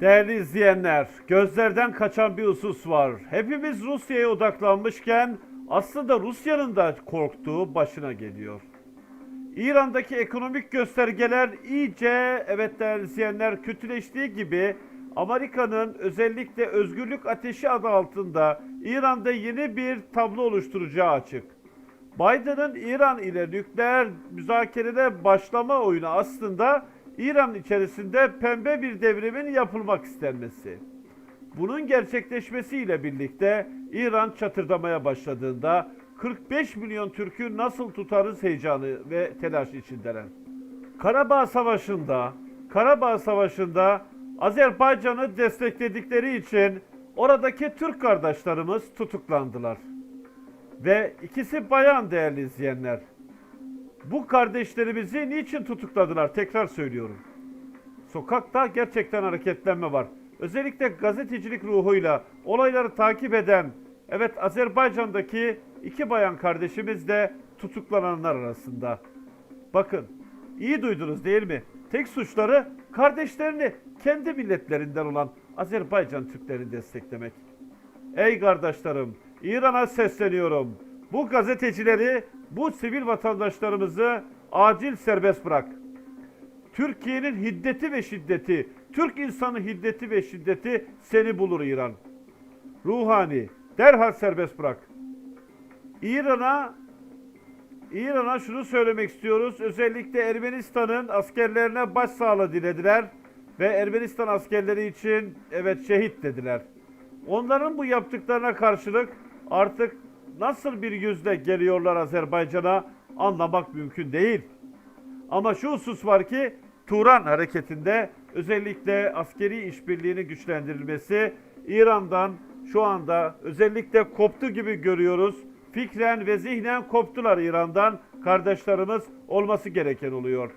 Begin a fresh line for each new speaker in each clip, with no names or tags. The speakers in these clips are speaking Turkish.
Değerli izleyenler, gözlerden kaçan bir husus var. Hepimiz Rusya'ya odaklanmışken aslında Rusya'nın da korktuğu başına geliyor. İran'daki ekonomik göstergeler iyice evet değerli izleyenler kötüleştiği gibi Amerika'nın özellikle özgürlük ateşi adı altında İran'da yeni bir tablo oluşturacağı açık. Biden'ın İran ile nükleer müzakerede başlama oyunu aslında İran içerisinde pembe bir devrimin yapılmak istenmesi. Bunun gerçekleşmesiyle birlikte İran çatırdamaya başladığında 45 milyon Türk'ü nasıl tutarız heyecanı ve telaş içindeler. Karabağ Savaşı'nda, Karabağ Savaşı'nda Azerbaycan'ı destekledikleri için oradaki Türk kardeşlerimiz tutuklandılar. Ve ikisi bayan değerli izleyenler. Bu kardeşlerimizi niçin tutukladılar? Tekrar söylüyorum. Sokakta gerçekten hareketlenme var. Özellikle gazetecilik ruhuyla olayları takip eden, evet Azerbaycan'daki iki bayan kardeşimiz de tutuklananlar arasında. Bakın, iyi duydunuz değil mi? Tek suçları kardeşlerini kendi milletlerinden olan Azerbaycan Türklerini desteklemek. Ey kardeşlerim, İran'a sesleniyorum. Bu gazetecileri, bu sivil vatandaşlarımızı acil serbest bırak. Türkiye'nin hiddeti ve şiddeti, Türk insanı hiddeti ve şiddeti seni bulur İran. Ruhani, derhal serbest bırak. İran'a İran'a şunu söylemek istiyoruz. Özellikle Ermenistan'ın askerlerine başsağlığı dilediler ve Ermenistan askerleri için evet şehit dediler. Onların bu yaptıklarına karşılık artık nasıl bir yüzle geliyorlar Azerbaycan'a anlamak mümkün değil. Ama şu husus var ki Turan hareketinde özellikle askeri işbirliğini güçlendirilmesi İran'dan şu anda özellikle koptu gibi görüyoruz. Fikren ve zihnen koptular İran'dan. Kardeşlerimiz olması gereken oluyor.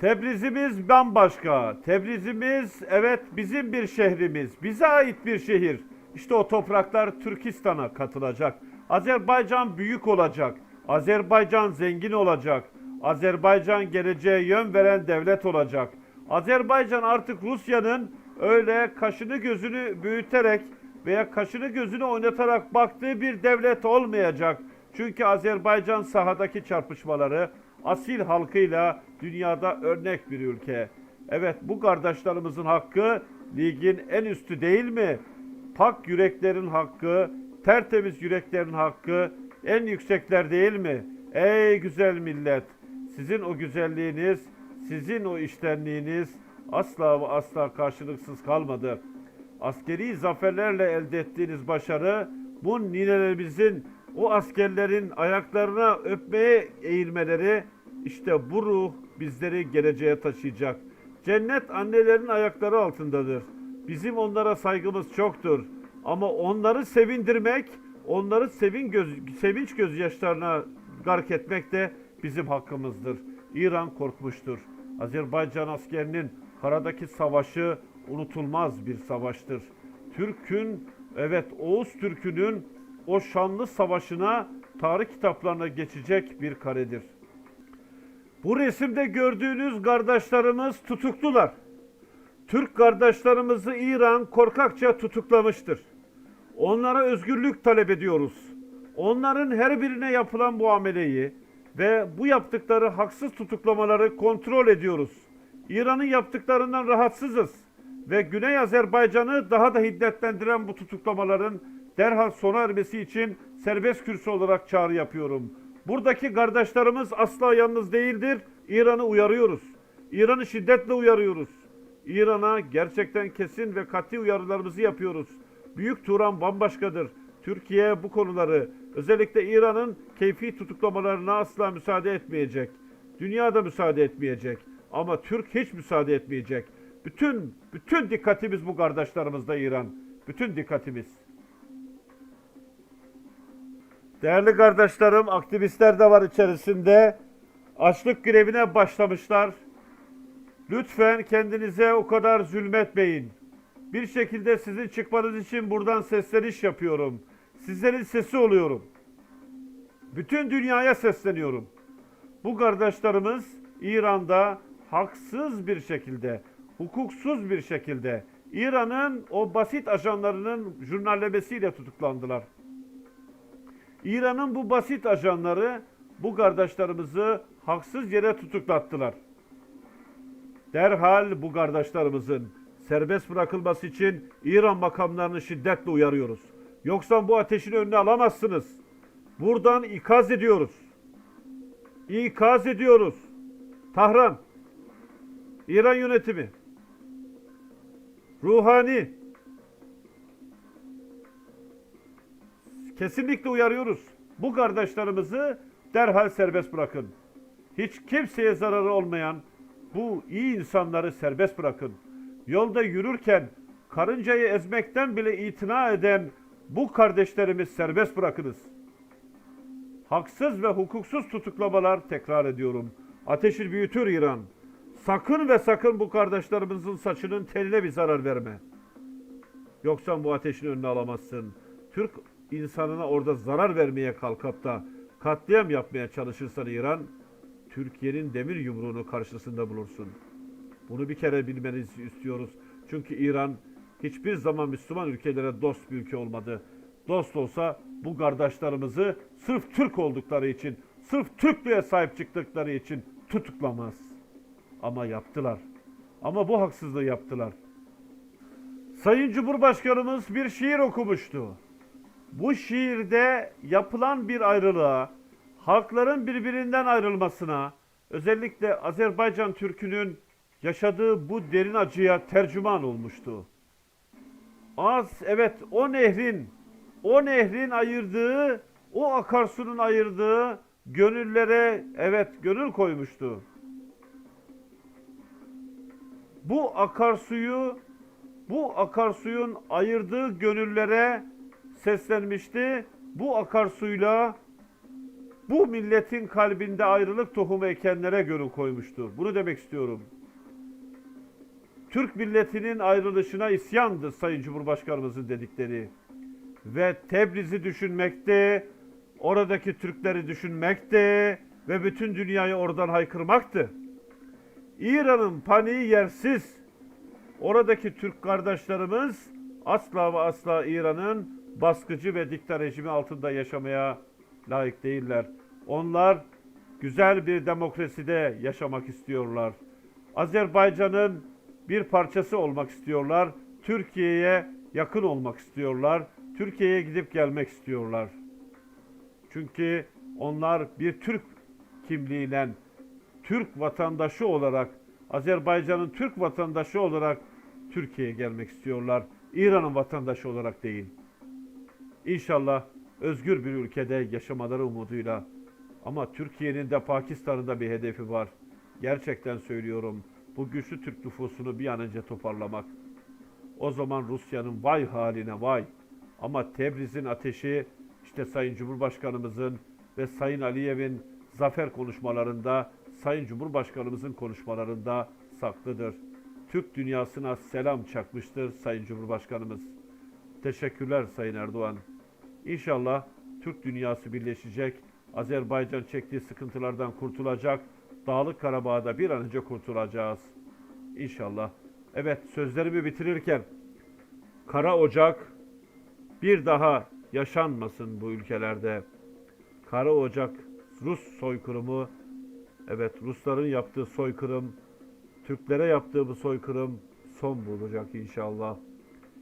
Tebrizimiz bambaşka. Tebrizimiz evet bizim bir şehrimiz. Bize ait bir şehir. İşte o topraklar Türkistan'a katılacak. Azerbaycan büyük olacak. Azerbaycan zengin olacak. Azerbaycan geleceğe yön veren devlet olacak. Azerbaycan artık Rusya'nın öyle kaşını gözünü büyüterek veya kaşını gözünü oynatarak baktığı bir devlet olmayacak. Çünkü Azerbaycan sahadaki çarpışmaları asil halkıyla dünyada örnek bir ülke. Evet bu kardeşlerimizin hakkı ligin en üstü değil mi? Pak yüreklerin hakkı, tertemiz yüreklerin hakkı en yüksekler değil mi? Ey güzel millet! Sizin o güzelliğiniz, sizin o iştenliğiniz asla ve asla karşılıksız kalmadı. Askeri zaferlerle elde ettiğiniz başarı bu ninelerimizin, o askerlerin ayaklarına öpmeye eğilmeleri işte bu ruh bizleri geleceğe taşıyacak. Cennet annelerin ayakları altındadır. Bizim onlara saygımız çoktur. Ama onları sevindirmek, onları sevin göz, sevinç gözyaşlarına gark etmek de bizim hakkımızdır. İran korkmuştur. Azerbaycan askerinin karadaki savaşı unutulmaz bir savaştır. Türk'ün, evet Oğuz Türk'ünün o şanlı savaşına tarih kitaplarına geçecek bir karedir. Bu resimde gördüğünüz kardeşlerimiz tutuklular. Türk kardeşlerimizi İran korkakça tutuklamıştır. Onlara özgürlük talep ediyoruz. Onların her birine yapılan bu ameleyi ve bu yaptıkları haksız tutuklamaları kontrol ediyoruz. İran'ın yaptıklarından rahatsızız ve Güney Azerbaycan'ı daha da hiddetlendiren bu tutuklamaların derhal sona ermesi için serbest kürsü olarak çağrı yapıyorum. Buradaki kardeşlerimiz asla yalnız değildir. İran'ı uyarıyoruz. İran'ı şiddetle uyarıyoruz. İran'a gerçekten kesin ve katı uyarılarımızı yapıyoruz. Büyük Turan bambaşkadır. Türkiye bu konuları özellikle İran'ın keyfi tutuklamalarına asla müsaade etmeyecek. Dünya da müsaade etmeyecek. Ama Türk hiç müsaade etmeyecek. Bütün bütün dikkatimiz bu kardeşlerimizde İran. Bütün dikkatimiz. Değerli kardeşlerim, aktivistler de var içerisinde. Açlık grevine başlamışlar. Lütfen kendinize o kadar zulmetmeyin. Bir şekilde sizin çıkmanız için buradan sesleniş yapıyorum. Sizlerin sesi oluyorum. Bütün dünyaya sesleniyorum. Bu kardeşlerimiz İran'da haksız bir şekilde hukuksuz bir şekilde İran'ın o basit ajanlarının jurnallemesiyle tutuklandılar. İran'ın bu basit ajanları bu kardeşlerimizi haksız yere tutuklattılar. Derhal bu kardeşlerimizin serbest bırakılması için İran makamlarını şiddetle uyarıyoruz. Yoksa bu ateşin önüne alamazsınız. Buradan ikaz ediyoruz. İkaz ediyoruz. Tahran, İran yönetimi, Ruhani, kesinlikle uyarıyoruz. Bu kardeşlerimizi derhal serbest bırakın. Hiç kimseye zararı olmayan bu iyi insanları serbest bırakın. Yolda yürürken karıncayı ezmekten bile itina eden bu kardeşlerimiz serbest bırakınız. Haksız ve hukuksuz tutuklamalar tekrar ediyorum. Ateşi büyütür İran. Sakın ve sakın bu kardeşlerimizin saçının teline bir zarar verme. Yoksa bu ateşin önüne alamazsın. Türk insanına orada zarar vermeye kalkıp da katliam yapmaya çalışırsan İran, Türkiye'nin demir yumruğunu karşısında bulursun. Bunu bir kere bilmenizi istiyoruz. Çünkü İran hiçbir zaman Müslüman ülkelere dost bir ülke olmadı. Dost olsa bu kardeşlerimizi sırf Türk oldukları için, sırf Türklüğe sahip çıktıkları için tutuklamaz. Ama yaptılar. Ama bu haksızlığı yaptılar. Sayın Cumhurbaşkanımız bir şiir okumuştu. Bu şiirde yapılan bir ayrılığa, halkların birbirinden ayrılmasına, özellikle Azerbaycan Türk'ünün yaşadığı bu derin acıya tercüman olmuştu. Az evet o nehrin, o nehrin ayırdığı, o akarsunun ayırdığı gönüllere evet gönül koymuştu. Bu akarsuyu, bu akarsuyun ayırdığı gönüllere seslenmişti. Bu akarsuyla bu milletin kalbinde ayrılık tohumu ekenlere gönül koymuştur. Bunu demek istiyorum. Türk milletinin ayrılışına isyandı Sayın Cumhurbaşkanımızın dedikleri. Ve Tebriz'i düşünmekte, oradaki Türkleri düşünmekte ve bütün dünyayı oradan haykırmaktı. İran'ın paniği yersiz. Oradaki Türk kardeşlerimiz asla ve asla İran'ın baskıcı ve dikta rejimi altında yaşamaya layık değiller. Onlar güzel bir demokraside yaşamak istiyorlar. Azerbaycan'ın bir parçası olmak istiyorlar. Türkiye'ye yakın olmak istiyorlar. Türkiye'ye gidip gelmek istiyorlar. Çünkü onlar bir Türk kimliğiyle Türk vatandaşı olarak Azerbaycan'ın Türk vatandaşı olarak Türkiye'ye gelmek istiyorlar. İran'ın vatandaşı olarak değil. İnşallah özgür bir ülkede yaşamaları umuduyla ama Türkiye'nin de Pakistan'ın da bir hedefi var. Gerçekten söylüyorum. Bu güçlü Türk nüfusunu bir an önce toparlamak. O zaman Rusya'nın vay haline vay. Ama Tebriz'in ateşi işte Sayın Cumhurbaşkanımızın ve Sayın Aliyev'in zafer konuşmalarında, Sayın Cumhurbaşkanımızın konuşmalarında saklıdır. Türk dünyasına selam çakmıştır Sayın Cumhurbaşkanımız. Teşekkürler Sayın Erdoğan. İnşallah Türk dünyası birleşecek, Azerbaycan çektiği sıkıntılardan kurtulacak, Dağlık Karabağ'da bir an önce kurtulacağız. İnşallah. Evet sözlerimi bitirirken Kara Ocak bir daha yaşanmasın bu ülkelerde. Kara Ocak Rus soykırımı evet Rusların yaptığı soykırım Türklere yaptığı bu soykırım son bulacak inşallah.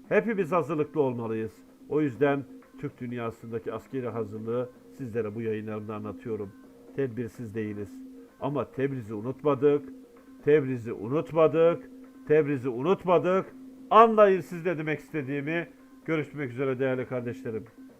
Hepimiz hazırlıklı olmalıyız. O yüzden Türk dünyasındaki askeri hazırlığı sizlere bu yayınlarımda anlatıyorum. Tedbirsiz değiliz. Ama Tebriz'i unutmadık. Tebriz'i unutmadık. Tebriz'i unutmadık. Anlayın siz ne demek istediğimi. Görüşmek üzere değerli kardeşlerim.